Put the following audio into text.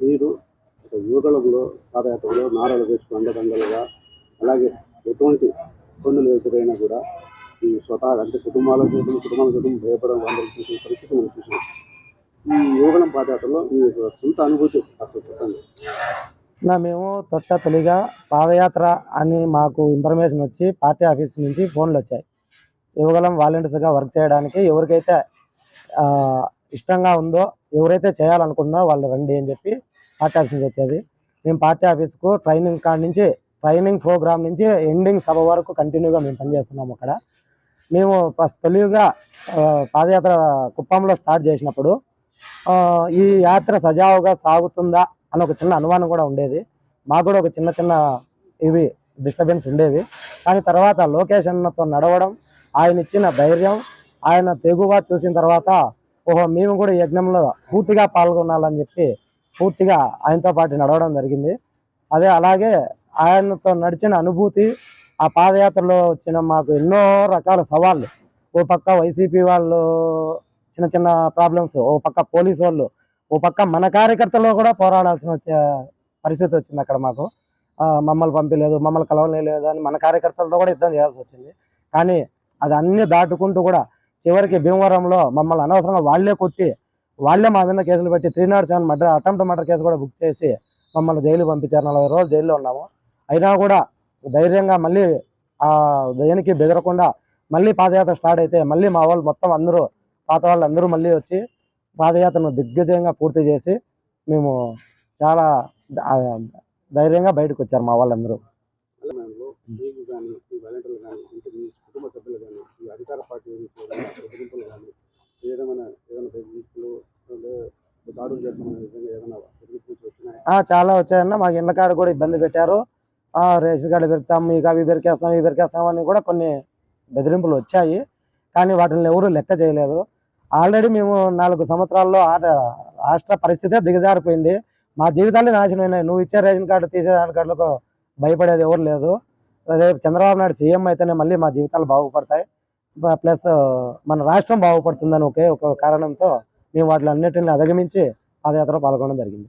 మీరు ఒక యువకులలో పాదయాత్రలో నారా లోకేష్ అండదండలుగా అలాగే ఎటువంటి ఇబ్బందులు ఎదురైనా కూడా ఈ స్వతహా అంటే కుటుంబాల చూడడం కుటుంబాల చూడడం భయపడడం అందరికి చూసిన పరిస్థితి మనం చూసినాం ఈ యువగలం పాదయాత్రలో మీ సొంత అనుభూతి అసలు చెప్పండి. నా మేము తొట్ట తొలిగా పాదయాత్ర అని మాకు ఇన్ఫర్మేషన్ వచ్చి పార్టీ ఆఫీస్ నుంచి ఫోన్లు వచ్చాయి. యువగలం వాలంటీర్స్గా వర్క్ చేయడానికి ఎవరికైతే ఇష్టంగా ఉందో ఎవరైతే చేయాలనుకుంటున్నారో వాళ్ళు రండి అని చెప్పి పార్టీ ఆఫీస్ వచ్చేది మేము పార్టీ ఆఫీస్కు ట్రైనింగ్ కాడ నుంచి ట్రైనింగ్ ప్రోగ్రామ్ నుంచి ఎండింగ్ సభ వరకు కంటిన్యూగా మేము పనిచేస్తున్నాము అక్కడ. మేము ఫస్ట్ తొలిగా పాదయాత్ర కుప్పంలో స్టార్ట్ చేసినప్పుడు ఈ యాత్ర సజావుగా సాగుతుందా అని ఒక చిన్న అనుమానం కూడా ఉండేది. మాకు కూడా ఒక చిన్న చిన్న ఇవి డిస్టర్బెన్స్ ఉండేవి. కానీ తర్వాత లొకేషన్తో నడవడం ఆయన ఇచ్చిన ధైర్యం ఆయన తెగువ చూసిన తర్వాత ఓహో మేము కూడా యజ్ఞంలో పూర్తిగా పాల్గొనాలని చెప్పి పూర్తిగా ఆయనతో పాటు నడవడం జరిగింది. అదే అలాగే ఆయనతో నడిచిన అనుభూతి ఆ పాదయాత్రలో వచ్చిన మాకు ఎన్నో రకాల సవాళ్ళు. ఓ పక్క వైసీపీ వాళ్ళు చిన్న చిన్న ప్రాబ్లమ్స్ ఓ పక్క పోలీసు వాళ్ళు ఓ పక్క మన కార్యకర్తలో కూడా పోరాడాల్సిన వచ్చే పరిస్థితి వచ్చింది అక్కడ మాకు. మమ్మల్ని పంపించలేదు మమ్మల్ని కలవలేదు అని మన కార్యకర్తలతో కూడా యుద్ధం చేయాల్సి వచ్చింది. కానీ అది అన్ని దాటుకుంటూ కూడా చివరికి భీమవరంలో మమ్మల్ని అనవసరంగా వాళ్ళే కొట్టి వాళ్ళే మా మీద కేసులు పెట్టి three not seven murder attempt murder case కూడా బుక్ చేసి మమ్మల్ని జైలు పంపించారు. నలభై రోజులు జైల్లో ఉన్నాము. అయినా కూడా ధైర్యంగా మళ్ళీ ఆ దయానికి బెదరకుండా మళ్ళీ పాదయాత్ర స్టార్ట్ అయితే మళ్ళీ మా వాళ్ళు మొత్తం అందరూ పాత వాళ్ళు అందరూ మళ్ళీ వచ్చి పాదయాత్రను దిగ్గజంగా పూర్తి చేసి మేము చాలా ధైర్యంగా బయటకు వచ్చారు మా వాళ్ళందరూ అధికార పార్టీ చాలా వచ్చాయన్న. మాకు ఇండ్ల కాడ కూడా ఇబ్బంది పెట్టారు. రేషన్ కార్డు పెడతాం మీకు అవి పెరికేస్తాం ఇవి పెరికేస్తాం అని కూడా కొన్ని బెదిరింపులు వచ్చాయి. కానీ వాటిని ఎవరు లెక్క చేయలేదు. ఆల్రెడీ మేము నాలుగు సంవత్సరాల్లో ఆ రాష్ట్ర పరిస్థితే దిగజారిపోయింది. మా జీవితాలే నాశనం అయినాయి. నువ్వు ఇచ్చే రేషన్ కార్డు తీసే రేషన్ కార్డులకు భయపడేది ఎవరు లేదు. రేపు చంద్రబాబు నాయుడు సీఎం అయితేనే మళ్ళీ మా జీవితాలు బాగుపడతాయి. ప్లస్ మన రాష్ట్రం బాగుపడుతుందని ఒకే ఒక కారణంతో మేము వాటిని అన్నిటిని అధిగమించి పాదయాత్ర పాల్గొనడం జరిగింది.